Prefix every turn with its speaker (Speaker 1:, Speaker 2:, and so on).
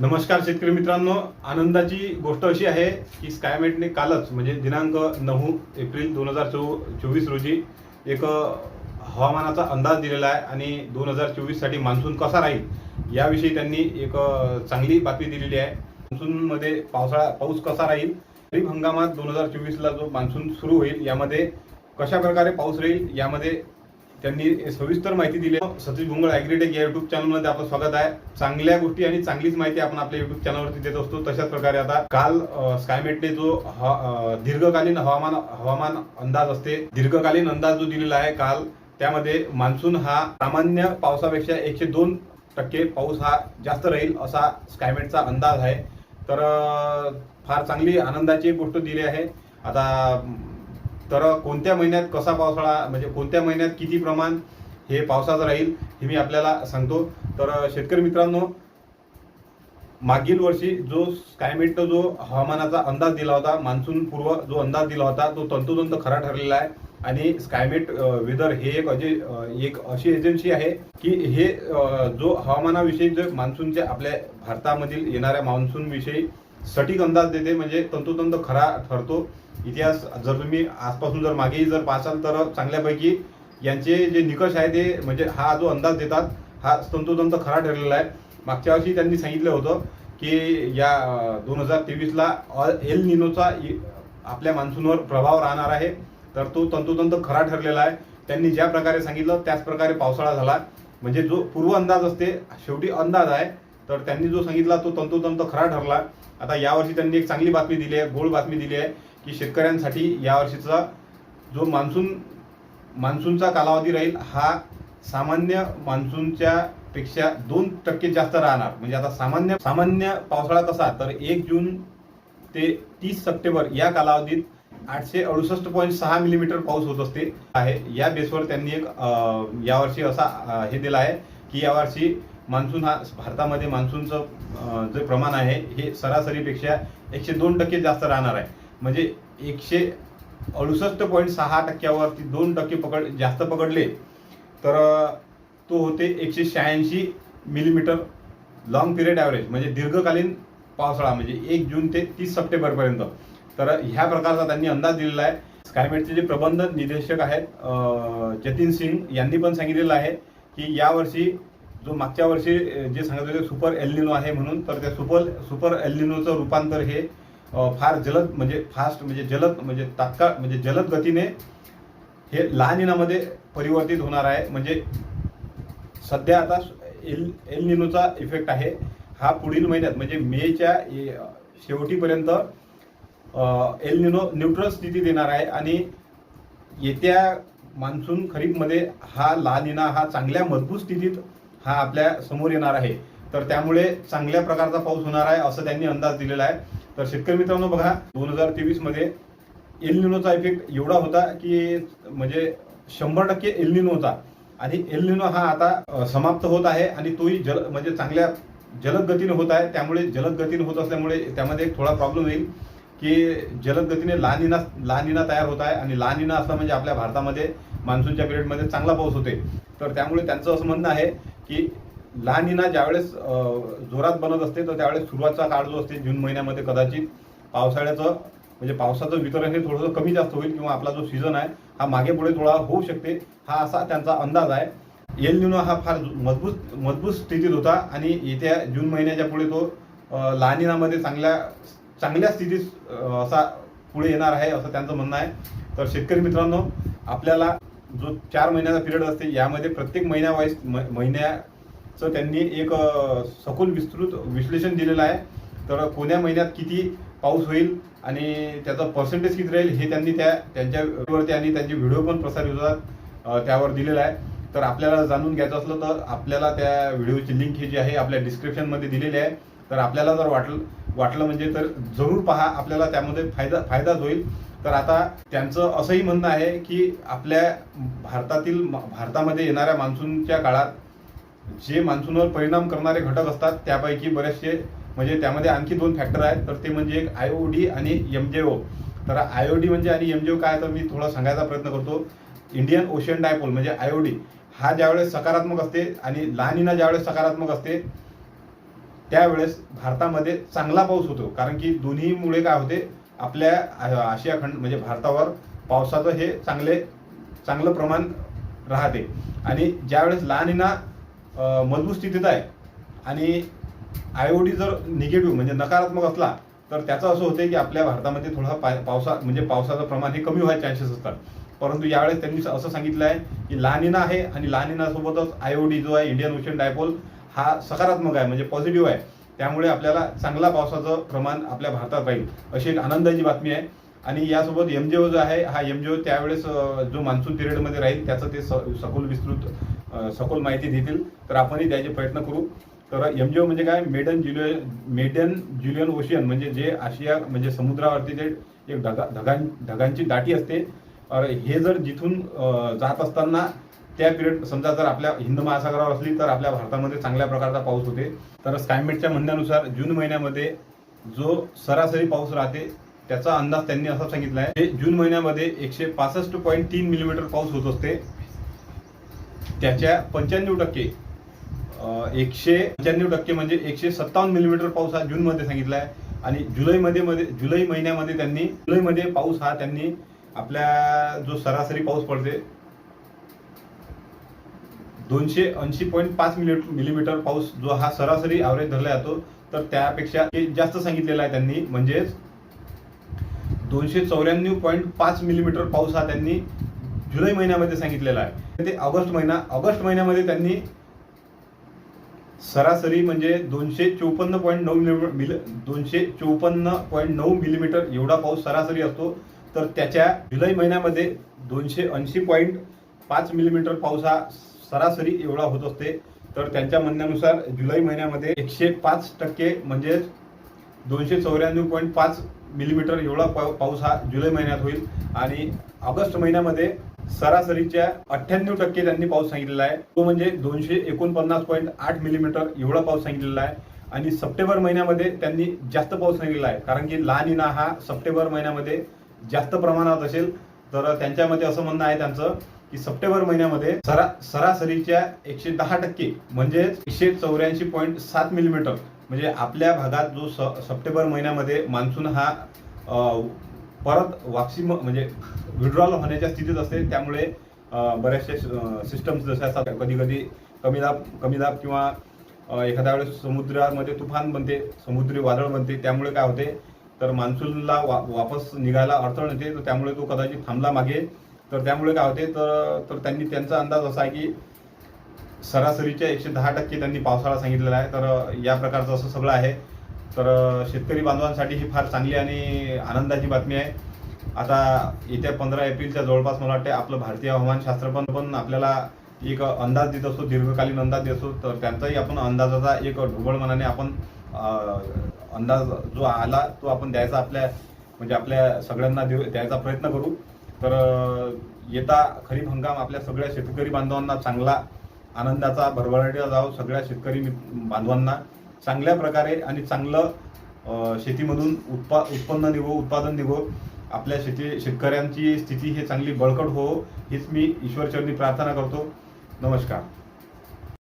Speaker 1: नमस्कार शेतकरी मित्रांनो. आनंदाची गोष्ट अशी आहे की स्कायमेटने कालच म्हणजे दिनांक नऊ एप्रिल दोन हजार चो चोवीस रोजी एक हवामानाचा अंदाज दिलेला आहे आणि दोन हजार चोवीससाठी मान्सून कसा राहील याविषयी त्यांनी एक चांगली बातमी दिलेली आहे. मान्सूनमध्ये पावसाळा पाऊस कसा राहील खरीप हंगामात दोन हजार चोवीसला जो मान्सून सुरू होईल यामध्ये कशा प्रकारे पाऊस राहील यामध्ये त्यांनी सविस्तर माहिती दिली. सतीश भुंगळ ॲग्रीटेक या युट्यूब चॅनलमध्ये आपलं स्वागत आहे. चांगल्या गोष्टी आणि चांगलीच माहिती आपण आपल्या युट्यूब चॅनलवरती देत असतो. तशाच प्रकारे आता काल स्कायमेटने जो दीर्घकालीन हवामान हवामान अंदाज असते दीर्घकालीन अंदाज जो दिलेला आहे काल त्यामध्ये मान्सून हा सामान्य पावसापेक्षा एकशे दोन टक्के पाऊस हा जास्त राहील असा स्कायमेटचा अंदाज आहे. तर फार चांगली आनंदाची गोष्ट दिली आहे. आता तर कोणत्या महिन्यात कसा पावसाळा म्हणजे कोणत्या महिन्यात किती प्रमाण हे पावसाचं राहील हे मी आपल्याला सांगतो. तर शेतकरी मित्रांनो मागील वर्षी जो स्कायमेटचा जो हवामानाचा अंदाज दिला होता मान्सून पूर्व जो अंदाज दिला होता तो तंतोतंत खरा ठरलेला आहे. आणि स्कायमेट वेदर हे एक अजे एक अशी एजन्सी आहे की हे जो हवामानाविषयी जे मान्सूनच्या आपल्या भारतामधील येणाऱ्या मान्सूनविषयी सटीक अंदाज देते म्हणजे तंतोतंत खरा ठरतो. इतिहास जर तुम्ही आजपासून जर मागेही जर पाहसाल तर चांगल्यापैकी यांचे जे निकष आहे ते म्हणजे हा जो अंदाज देतात हा तंतोतंत खरा ठरलेला आहे. मागच्या वर्षी त्यांनी सांगितलं होतं की या दोन हजार तेवीसला एल निनोचा आपल्या मान्सूनवर प्रभाव राहणार आहे. तर तो तंतोतंत खरा ठरलेला आहे. त्यांनी ज्या प्रकारे सांगितलं त्याच प्रकारे पावसाळा झाला. म्हणजे जो पूर्व अंदाज असते शेवटी अंदाज आहे. तर त्यांनी जो सांगितला तो तंतोतंत खरा ठरला. आता यावर्षी त्यांनी एक चांगली बातमी दिली आहे गोड बातमी दिली आहे की शेतकऱ्यांसाठी यावर्षीचा जो मान्सून मान्सूनचा कालावधी राहील हा सामान्य मान्सूनच्या पेक्षा दोन टक्के जास्त राहणार. म्हणजे आता सामान्य सामान्य पावसाळा कसा तर एक जून ते तीस सप्टेंबर या कालावधीत आठशे अडुसष्ट पॉईंट सहा मिलीमीटर पाऊस होत असते. आहे. या बेसवर त्यांनी एक यावर्षी असा हे दिला आहे की यावर्षी मान्सून हा भारतामध्ये मान्सूनचं जे प्रमाण आहे हे सरासरीपेक्षा एकशे दोन टक्के जास्त राहणार आहे. म्हणजे एकशे अडुसष्ट पॉईंट सहा टक्क्यावरती दोन टक्के पकड जास्त पकडले तर तो होते एकशे शहाऐंशी मिलीमीटर लॉंग पिरियड ॲव्हरेज म्हणजे दीर्घकालीन पावसाळा म्हणजे एक जून ते तीस सप्टेंबरपर्यंत तर ह्या प्रकारचा त्यांनी अंदाज दिलेला आहे. स्कायमेटचे जे प्रबंध निदेशक आहेत जतीन सिंग यांनी पण सांगितलेलं आहे की यावर्षी जो मागच्या वर्षी जे सांगत होते सुपर एल्निनो आहे म्हणून तर त्या सुपर सुपर एल्निनोचं रूपांतर हे फार जलद म्हणजे फास्ट म्हणजे जलद म्हणजे तात्काळ म्हणजे जलद गतीने हे लहान इनामध्ये परिवर्तित होणार आहे. म्हणजे सध्या आता एल एल निनोचा इफेक्ट आहे. हा पुढील महिन्यात म्हणजे मेच्या ए- शेवटीपर्यंत एल निनो न्यूट्रल स्थिती देणार आहे. आणि येत्या मान्सून खरीपमध्ये हा लहान इना हा चांगल्या मजबूत स्थितीत हा आपल्यासमोर येणार आहे. तर त्यामुळे चांगल्या प्रकारचा पाऊस होणार आहे असं त्यांनी अंदाज दिलेला आहे. तर शेतकरी मित्रांनो बघा दोन हजार तेवीसमध्ये एल निनोचा इफेक्ट एवढा होता की म्हणजे शंभर टक्के एल निनो होता. आणि एल निनो हा आता समाप्त होत आहे आणि तोही जल म्हणजे चांगल्या जलद गतीने होत आहे. त्यामुळे जलद गतीने होत असल्यामुळे त्यामध्ये एक थोडा प्रॉब्लेम येईल की जलद गतीने लानिना लानिना तयार होत आहे आणि लानिना असला म्हणजे आपल्या भारतामध्ये मान्सूनच्या पिरियडमध्ये चांगला पाऊस होते तर त्यामुळे त्यांचं असं म्हणणं आहे की लानिना ज्यावेळेस जोरात बनत असते तर त्यावेळेस सुरुवातचा काळ जो असते जून महिन्यामध्ये कदाचित पावसाळ्याचं म्हणजे पावसाचं वितरण हे थोडंसं कमी जास्त होईल किंवा आपला जो सीझन आहे हा मागे पुढे थोडा होऊ शकते हा असा त्यांचा अंदाज आहे. एल न्यूनो हा फार मजबूत मजबूत स्थितीत होता आणि येत्या जून महिन्याच्या पुढे तो अ, चांगल्या चांगल्या स्थितीत असा पुढे येणार आहे असं त्यांचं म्हणणं आहे. तर शेतकरी मित्रांनो आपल्याला जो चार महिन्याचा पिरियड असते यामध्ये प्रत्येक महिन्यावाईज महिन्याचं त्यांनी एक सखोल विस्तृत विश्लेषण दिलेलं आहे. तर कोण्या महिन्यात किती पाऊस होईल आणि त्याचं पर्सेंटेज किती राहील हे त्यांनी त्या त्यांच्यावरती आणि त्यांचे व्हिडिओ पण प्रसारित होतात त्यावर दिलेला आहे. तर आपल्याला जाणून घ्यायचं असलं तर आपल्याला त्या व्हिडिओची लिंक ही जी आहे आपल्या डिस्क्रिप्शनमध्ये दिलेली आहे. तर आपल्याला जर वाटलं वाटलं म्हणजे तर जरूर पहा आपल्याला त्यामध्ये फायदा फायदाच होईल. तर आता त्यांचं असंही म्हणणं आहे की आपल्या भारतातील भारतामध्ये येणाऱ्या मान्सूनच्या काळात जे मान्सूनवर परिणाम करणारे घटक असतात त्यापैकी बरेचसे म्हणजे त्यामध्ये आणखी दोन फॅक्टर आहेत. तर ते म्हणजे एक आय ओ डी आणि एम जे ओ तर आय ओ डी म्हणजे आणि एम जे ओ काय तर मी थोडा सांगायचा प्रयत्न करतो. इंडियन ओशियन डायपोल म्हणजे आय ओ डी हा ज्यावेळेस सकारात्मक असते आणि लहानिना ज्यावेळेस सकारात्मक असते त्यावेळेस भारतामध्ये चांगला पाऊस होतो. कारण की दोन्हीमुळे काय होते आपल्या आशिया खंड म्हणजे भारतावर पावसाचं हे चांगले चांगलं प्रमाण राहते. आणि ज्यावेळेस लहानिना मजबूत स्थितीत आहे आणि आयओडी जर निगेटिव्ह म्हणजे नकारात्मक असला तर त्याचं असं होते की आपल्या भारतामध्ये थोडा पा- पावसा म्हणजे पावसाचं प्रमाण हे कमी व्हायचे चान्सेस असतात. परंतु यावेळेस त्यांनी असं सांगितलं आहे की लहानिना आहे आणि लहानिनासोबतच आय ओ आयओडी जो आहे इंडियन ओशन डायपोल हा सकारात्मक आहे म्हणजे पॉझिटिव्ह आहे. त्यामुळे आपल्याला चांगला पावसाचं प्रमाण आपल्या भारतात राहील अशी एक आनंदाची बातमी आहे. आणि यासोबत एमजीओ जो आहे हा एमजीओ त्यावेळेस जो मान्सून पिरियडमध्ये राहील त्याचं ते स- सखोल विस्तृत सखोल माहिती देतील. तर आपणही द्यायचे प्रयत्न करू. तर एमजीओ म्हणजे काय? Madden Julian Madden Julian ocean म्हणजे जे आशिया म्हणजे समुद्रावरती जे एक ढगा ढगां ढगांची दाटी असते. हे जर जिथून जात असताना त्या पिरियड समजा जर आपल्या हिंद महासागरावर असली तर आपल्या भारतामध्ये चांगल्या प्रकारचा पाऊस होते. तर स्कायमेटच्या म्हणण्यानुसार जून महिन्यामध्ये जो सरासरी पाऊस राहते त्याचा अंदाज त्यांनी असा सांगितला आहे जून महिन्यामध्ये एकशे पासष्ट पॉईंट तीन मिलीमीटर पाऊस होत असते. त्याच्या पंच्याण्णव टक्के एकशे पंच्याण्णव टक्के म्हणजे एकशे सत्तावन्न मिलीमीटर पाऊस हा जूनमध्ये सांगितला आहे. आणि जुलैमध्ये मध्ये जुलै महिन्यामध्ये त्यांनी जुलैमध्ये पाऊस हा त्यांनी आपल्या जो सरासरी पाऊस पडते दोनशे ऐंशी पॉईंट पाच मिली मिलीमीटर पाऊस जो हा सरासरी ॲव्हरेज धरला जातो तर त्यापेक्षा जास्त सांगितलेला आहे त्यांनी. म्हणजेच दोनशे चौऱ्याण्णव पॉईंट पाच मिलीमीटर पाऊस हा त्यांनी जुलै महिन्यामध्ये सांगितलेला आहे. ते ऑगस्ट महिना ऑगस्ट महिन्यामध्ये त्यांनी सरासरी म्हणजे दोनशे चोपन्न पॉईंट नऊ मिली मिल दोनशे चोपन्न पॉईंट नऊ मिलीमीटर एवढा पाऊस सरासरी असतो. तर त्याच्या जुलै महिन्यामध्ये दोनशे ऐंशी पॉईंट पाच मिलीमीटर पाऊस हा सरासरी एवढा होत असते. तर त्यांच्या म्हणण्यानुसार जुलै महिन्यामध्ये एकशे पाच टक्के म्हणजे दोनशे चौऱ्याण्णव पॉईंट पाच मिलीमीटर एवढा पाव पाऊस हा जुलै महिन्यात होईल. आणि ऑगस्ट महिन्यामध्ये सरासरीच्या अठ्ठ्याण्णव टक्के त्यांनी पाऊस सांगितलेला आहे. तो म्हणजे दोनशे एकोणपन्नास पॉईंट आठ मिलीमीटर एवढा पाऊस सांगितलेला आहे. आणि सप्टेंबर महिन्यामध्ये त्यांनी जास्त पाऊस सांगितलेला आहे. कारण की लहान इना हा सप्टेंबर महिन्यामध्ये जास्त प्रमाणात असेल. तर त्यांच्यामध्ये असं म्हणणं आहे त्यांचं की सप्टेंबर महिन्यामध्ये सरा सरासरीच्या एकशे दहा टक्के म्हणजेच एकशे चौऱ्याऐंशी पॉईंट सात मिलीमीटर म्हणजे आपल्या भागात जो स सप्टेंबर महिन्यामध्ये मान्सून हा परत वापसी म्हणजे विड्रॉल होण्याच्या स्थितीत असते त्यामुळे बऱ्याचशा सिस्टम्स जसे असतात कधी कधी कमी दाब कमी दाब किंवा एखाद्या वेळेस समुद्रामध्ये तुफान बनते समुद्री वादळ बनते त्यामुळे काय होते तर मान्सूनला वा वापस निघायला अडचण येते तर त्यामुळे तो कदाचित थांबला मागे. तर त्यामुळे काय होते तर तर त्यांनी त्यांचा अंदाज असा आहे की सरासरीच्या एकशे दहा टक्के त्यांनी पावसाळा सांगितलेला आहे. तर या प्रकारचं असं सगळं आहे. तर शेतकरी बांधवांसाठी ही फार चांगली आणि आनंदाची बातमी आहे. आता येत्या पंधरा एप्रिलच्या जवळपास मला वाटते आपलं भारतीय हवामानशास्त्र पण पण आपल्याला एक अंदाज देत असतो दीर्घकालीन अंदाज देत असतो. तर त्यांचाही आपण अंदाजाचा एक ढोबळ मनाने आपण अंदाज जो आला तो आपण द्यायचा आपल्या म्हणजे आपल्या सगळ्यांना देऊ द्यायचा प्रयत्न करू. तर येता खरीप हंगाम आपल्या सगळ्या शेतकरी बांधवांना चांगला आनंदाचा भरभराटीचा जाव सगळ्या शेतकरी बांधवांना. चांगल्या प्रकारे आणि चांगलं शेतीमधून उत्पा उत्पन्न निघो उत्पादन निघो. आपल्या शेती शेतकऱ्यांची स्थिती ही चांगली बळकट हो हीच मी ईश्वरचरणी प्रार्थना करतो. नमस्कार.